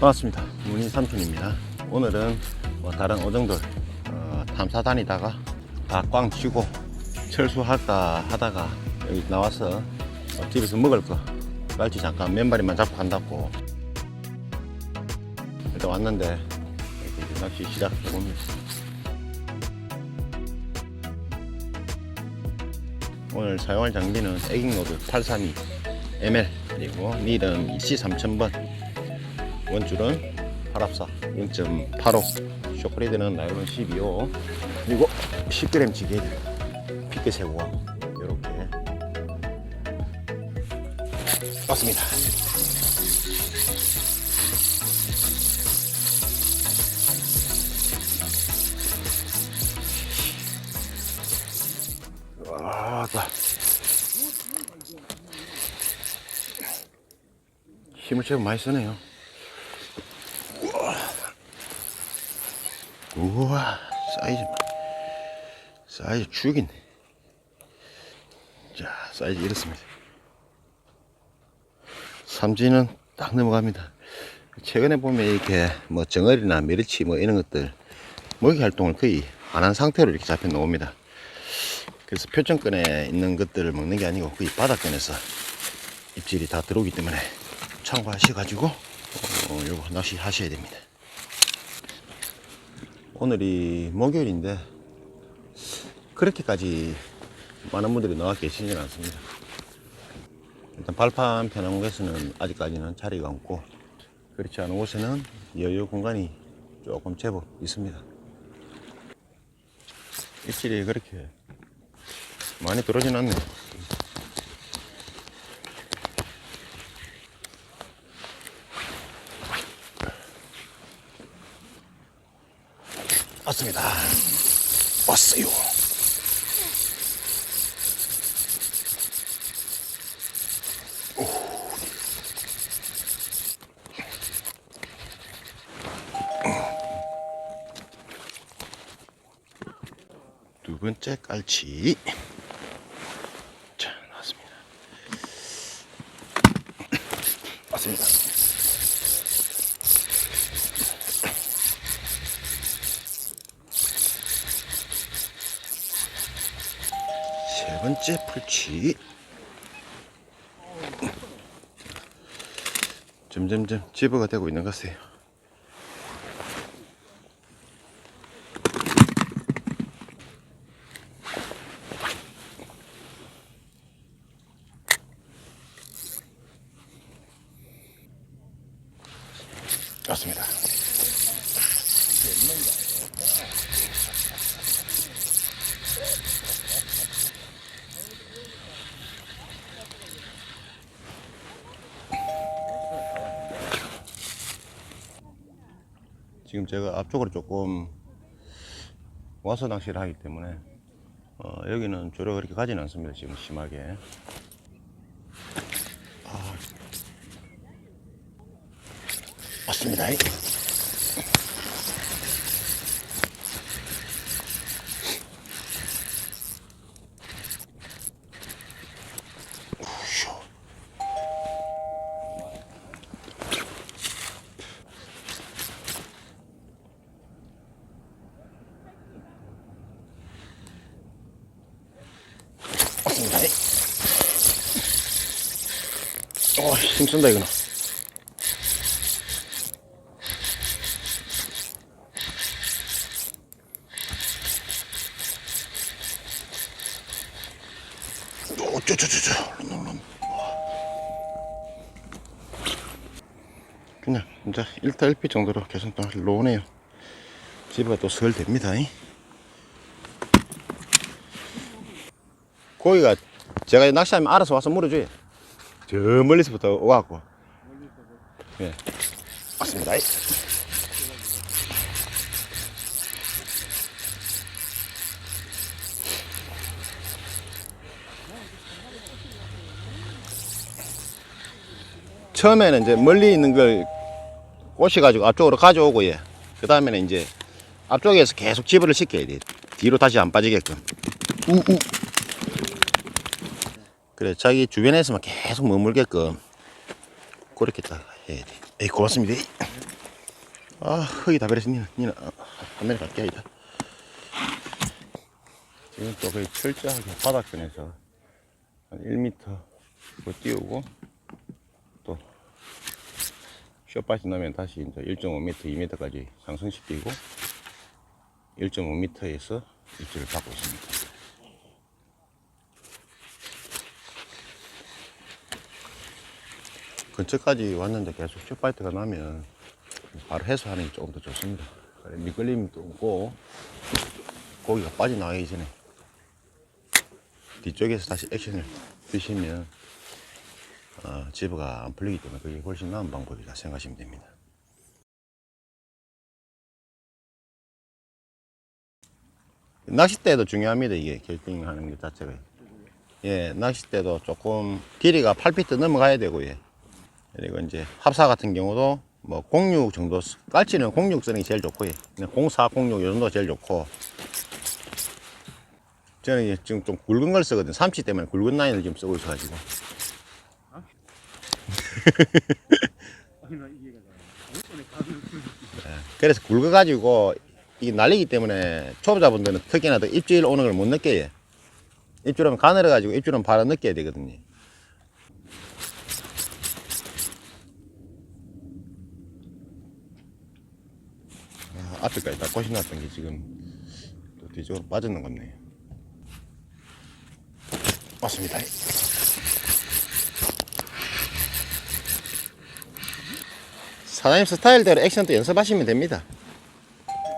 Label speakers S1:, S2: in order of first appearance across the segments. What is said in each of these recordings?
S1: 반갑습니다. 문희 삼촌입니다. 오늘은 뭐 다른 어종들 어, 탐사 다니다가 다 꽝 치고 철수할까 하다가 여기 나와서 어, 집에서 먹을 거 날치 잠깐 몇 마리만 잡고 간다고 일단 왔는데 이렇게 낚시 시작해 봅니다. 오늘 사용할 장비는 에깅로드 832 ML 그리고 닐은 EC3000번 원줄은 파랍사 0.85 쇼크리드는 나일론 12호 그리고 10g 지게들 핏게 세고와 이렇게. 왔습니다. 힘을 제법 많이 쓰네요 우와 사이즈 봐. 사이즈 죽이네. 자 사이즈 이렇습니다. 삼지는 딱 넘어갑니다. 최근에 보면 이렇게 뭐 정어리나 메리치 뭐 이런 것들 먹이 활동을 거의 안 한 상태로 이렇게 잡혀 놓습니다. 그래서 표정권에 있는 것들을 먹는 게 아니고 거의 바닥권에서 입질이 다 들어오기 때문에 참고하셔가지고 어, 요거 낚시 하셔야 됩니다 오늘이 목요일인데 그렇게까지 많은 분들이 나와 계시지는 않습니다. 일단 발판 편한 곳에서는 아직까지는 자리가 없고 그렇지 않은 곳에는 여유 공간이 조금 제법 있습니다. 입질이 그렇게 많이 떨어지는 않네요. 왔습니다. 왔어요. 두 번째 깔치. 자, 나왔습니다. 왔습니다. 세 번째 풀치. 점점점 집어가 되고 있는 것 같아요. 지금 제가 앞쪽으로 조금 와서 낚시를 하기 때문에 어, 여기는 주로 그렇게 가지는 않습니다. 지금 심하게. 아, 맞습니다. 우쇼. 맞습니다. 어, 힘 쓴다, 이거는. 런, 런. 그냥, 이제 1타 1피 정도로 계속 또 놓으네요. 집에 또 설 됩니다. 이. 고기가 제가 낚시하면 알아서 와서 물어줘요. 저 멀리서부터 와갖고. 예. 맞습니다. 처음에는 이제 멀리 있는 걸 꼬셔가지고 앞쪽으로 가져오고 예. 그 다음에는 이제 앞쪽에서 계속 집어를 시켜야 돼. 뒤로 다시 안 빠지게끔. 우 우. 그래 자기 주변에서만 계속 머물게끔 그렇게 딱 예, 에이, 고맙습니다. 아, 흙이 다 베렸어. 니는, 니는, 아, 한마리 갈게, 이다. 지금 또 거의 철저하게 바닥권에서 한 1m 뭐 띄우고 또 쇼파시 넣으면 다시 이제 1.5m, 2m까지 상승시키고 1.5m에서 입질을 받고 있습니다. 근처까지 왔는데 계속 쇼파이트가 나면 바로 해소하는 게 조금 더 좋습니다. 또 없고 고기가 빠져나가기 전에 뒤쪽에서 다시 액션을 드시면 어, 집어가 안 풀리기 때문에 그게 훨씬 나은 방법이라 생각하시면 됩니다. 낚싯대도 중요합니다. 이게 결정하는 것 자체가. 예, 낚싯대도 조금 길이가 8피트 넘어가야 되고요. 그리고 이제 합사 같은 경우도 뭐 06 정도, 쓰- 깔치는 06 쓰는 게 제일. 그냥 04, 06 요 정도 제일 좋고. 저는 지금 좀 굵은 걸 쓰거든요. 삼치 때문에 굵은 라인을 지금 쓰고 있어 가지고. 예, 그래서 굵어 가지고 이게 날리기 때문에 초보자분들은 특히나 더 입질 오는 걸 못 느껴요. 입질하면 가늘어 가지고 입질은 바로 느껴야 되거든요. 아, 앞에까지 다 꽃이 났던 게 지금 또 뒤쪽으로 빠졌는 겁네요. 맞습니다. 사장님 스타일대로 액션도 연습하시면 됩니다.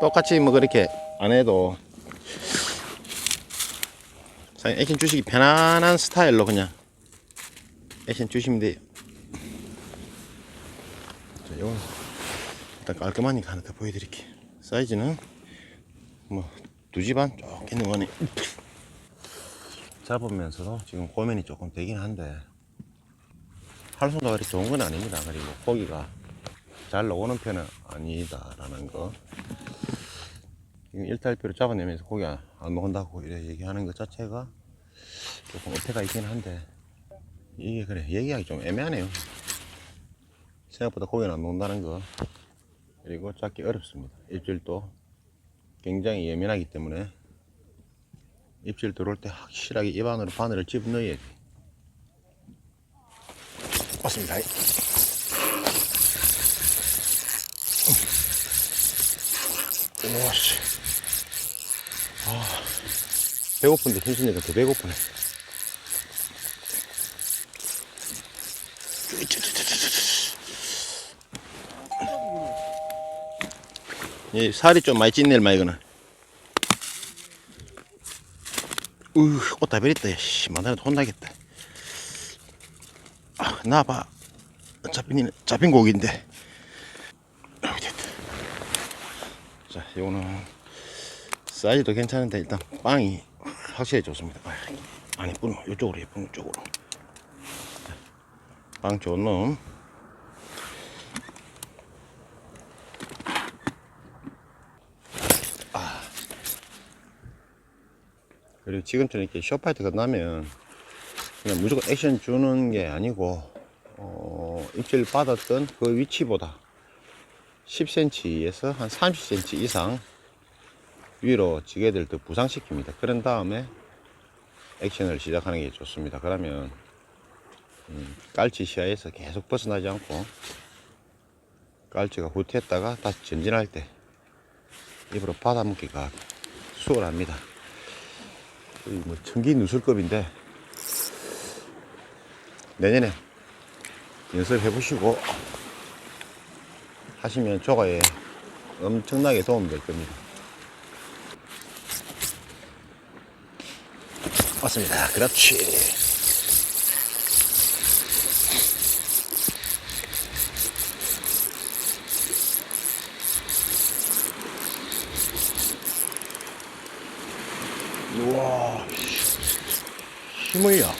S1: 똑같이 뭐 그렇게 안 해도 사장님 액션 주시기 편안한 스타일로 그냥 액션 주시면 돼요. 자, 이건 일단 깔끔하니까 하나 더 보여드릴게요. 사이즈는 뭐 두 집안 쭉 있는 거네. 잡으면서도 지금 고민이 조금 되긴 한데 할수가 그리 좋은 건 아닙니다. 그리고 고기가 잘 나오는 편은 아니다라는 거. 지금 일탈표로 잡아내면서 고기 안, 안 먹는다고 이래 얘기하는 것 자체가 조금 어폐가 있긴 한데 이게 그래 얘기하기 좀 애매하네요. 생각보다 고기는 안 먹는다는 거. 그리고 잡기 어렵습니다. 입질도 굉장히 예민하기 때문에 입질 들어올 때 확실하게 입 안으로 바늘을 집어 넣어야 돼. 맞습니다. 오씨. 아, 배고픈데 힘쓰니까 더 배고프네. 이 살이 좀 많이 찐네, 마 이거는. 으, 꽃다 베렸다. 씨, 마늘도 혼나겠다. 아, 나봐. 잡힌, 잡힌 고기인데. 됐다. 자, 요거는 사이즈도 괜찮은데 일단 빵이 확실히 좋습니다. 아, 안 예쁜 놈, 이쪽으로 예쁜 쪽으로. 자, 빵 좋은 놈. 그리고 지금처럼 이렇게 쇼파이트가 나면 그냥 무조건 액션 주는 게 아니고 어, 입질 받았던 그 위치보다 10cm에서 한 30cm 이상 위로 지게들 더 부상시킵니다. 그런 다음에 액션을 시작하는 게 좋습니다. 그러면 음, 깔치 시야에서 계속 벗어나지 않고 깔치가 후퇴했다가 다시 전진할 때 입으로 받아먹기가 수월합니다. 거의 뭐 천기 누설급인데 내년에 연습해 보시고 하시면 조가에 엄청나게 도움이 될 겁니다. 맞습니다. 그렇지. 우와, 힘을야.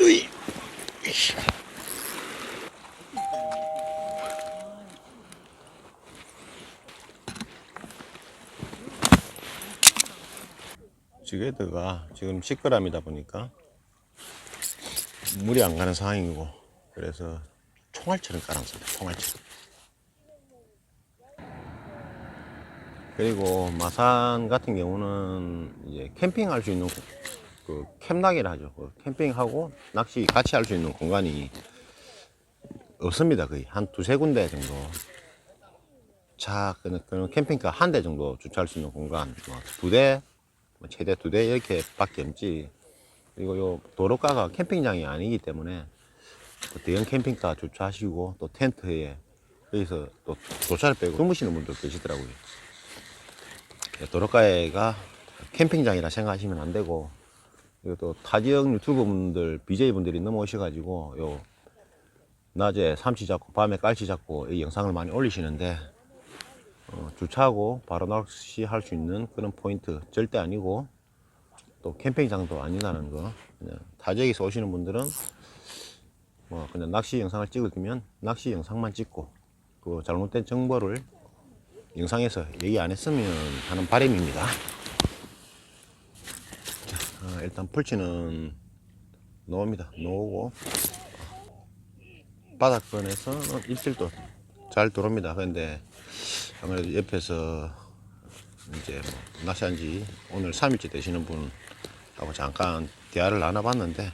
S1: 으이. 이씨. 지게드가 지금 10g이다 보니까 물이 안 가는 상황이고 그래서 총알처럼 깔아놨습니다. 총알처럼. 그리고 마산 같은 경우는 이제 캠핑할 수 있는 그 캠락이라 하죠. 그 캠핑하고 낚시 같이 할 수 있는 공간이 없습니다. 거의 한 두세 군데 정도. 차, 그, 그 캠핑카 한 대 정도 주차할 수 있는 공간, 뭐 두 대, 뭐 최대 두 대 이렇게 밖에 없지. 그리고 요 도로가가 캠핑장이 아니기 때문에 그 대형 캠핑카 주차하시고 또 텐트에 여기서 또 도차를 빼고 주무시는 분들 계시더라고요. 예, 도로가에가 캠핑장이라 생각하시면 안 되고 그리고 또 타지역 유튜버 분들, BJ 분들이 넘어오셔가지고 요 낮에 삼치 잡고 밤에 깔치 잡고 이 영상을 많이 올리시는데 어, 주차하고 바로 낚시 할 수 있는 그런 포인트 절대 아니고 또 캠핑장도 아니라는 거. 그냥 타지역에서 오시는 분들은 뭐 그냥 낚시 영상을 찍을 거면 낚시 영상만 찍고 그 잘못된 정보를 영상에서 얘기 안 했으면 하는 바람입니다. 자, 어, 일단 풀치는 놓습니다. 놓고 바닥권에서는 입질도 잘 들어옵니다. 근데 아무래도 옆에서 이제 뭐 낚시한 지 오늘 3일째 되시는 분하고 잠깐 대화를 나눠봤는데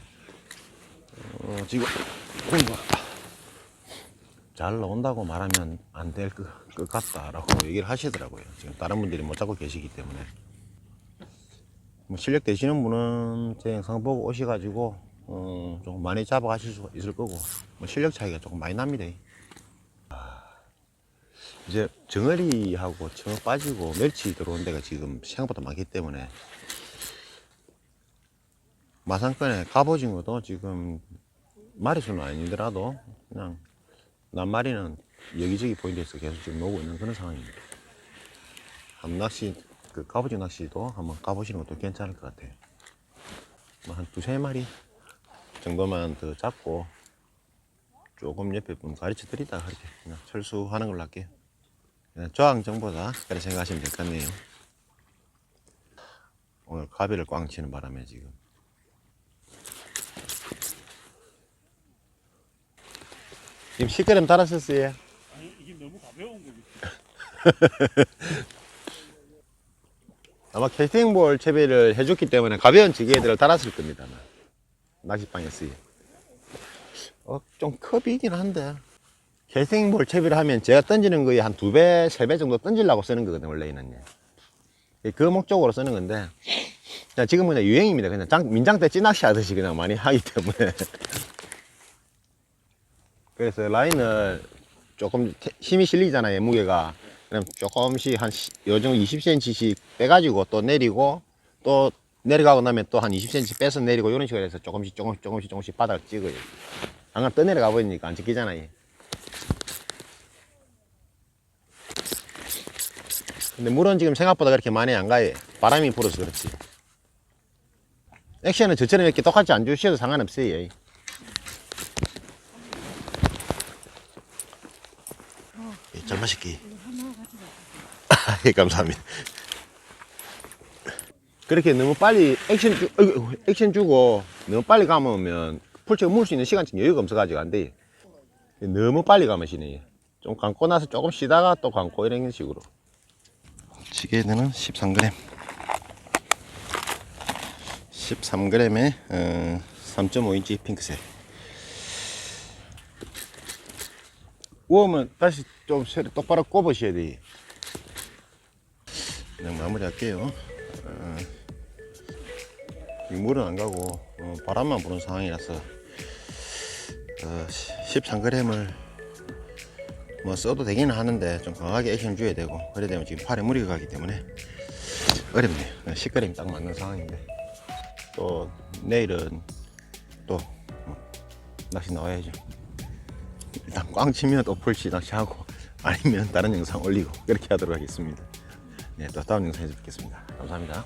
S1: 어, 지금 잘 나온다고 말하면 안 될 것 같다라고 얘기를 하시더라고요. 지금 다른 분들이 못 잡고 계시기 때문에. 뭐 실력 되시는 분은 제 영상 보고 오셔가지고 어, 조금 많이 잡아 가실 수 있을 거고 뭐 실력 차이가 조금 많이 납니다. 아, 이제 정어리하고 청어 빠지고 멸치 들어온 데가 지금 생각보다 많기 때문에 마산권에 갑오징어도 지금 마리수는 아니더라도 그냥 낱마리는 여기저기 포인트에서 계속 지금 노고 있는 그런 상황입니다. 함낚시, 그 갑오징어 낚시도 한번 가보시는 것도 괜찮을 것 같아요. 뭐한 두세 마리 정도만 더 잡고 조금 옆에 분 가르쳐 드리다가 이렇게 그냥 철수하는 걸로 할게요. 그냥 저항 정보다 그렇게 생각하시면 될 것 같네요. 오늘 가비를 꽝 치는 바람에 지금 지금 10g 달았었어요.
S2: 아니 이게 너무 가벼운 거지.
S1: 아마 캐스팅볼 채비를 해줬기 때문에 가벼운 지게들을 달았을 겁니다. 아마. 낚시방에서요. 어, 좀 컵이긴 한데. 캐스팅볼 채비를 하면 제가 던지는 거에 한 두 배, 세 배 정도 던지려고 쓰는 거거든요, 원래는. 그 목적으로 쓰는 건데. 자, 지금은 그냥 유행입니다. 그냥 장- 민장 때 찌낚시 하듯이 그냥 많이 하기 때문에. 그래서 라인을 조금 태- 힘이 실리잖아요, 무게가. 그럼 조금씩 한 요 정도 20cm씩 빼가지고 또 내리고 또 내려가고 나면 또 한 20cm 빼서 내리고 이런 식으로 해서 조금씩 조금씩 조금씩 조금씩 바닥을 찍어요. 안 그러면 떠내려가 버리니까 안 찍히잖아요. 근데 물은 지금 생각보다 그렇게 많이 안 가요. 바람이 불어서 그렇지. 액션은 저처럼 이렇게 똑같이 안 주셔도 상관없어요. 예, 잘 마실게. 예, 감사합니다. 그렇게 너무 빨리 액션 주, 어이구, 액션 주고 너무 빨리 감으면 풀체가 물수 있는 시간 지금 여유가 없어가지고 안 돼. 너무 빨리 감으시네. 좀 감고 나서 조금 쉬다가 또 감고 이런 식으로. 지게는 13g. 13g에 어, 3.5인치 핑크색. 우으면 다시 좀 똑바로 꼽으셔야 돼. 그냥 마무리 할게요. 어, 이 물은 안 가고 어, 바람만 부는 상황이라서 어, 13g을 뭐 써도 되기는 하는데 좀 강하게 액션 줘야 되고 그래 되면 지금 팔에 무리가 가기 때문에 어렵네요. 10g이 딱 맞는 상황인데 또 내일은 또 어, 낚시 나와야죠. 일단 꽝 치면 또 풀시 낚시하고 아니면 다른 영상 올리고 그렇게 하도록 하겠습니다. 네, 또 다음 영상에서 뵙겠습니다. 감사합니다.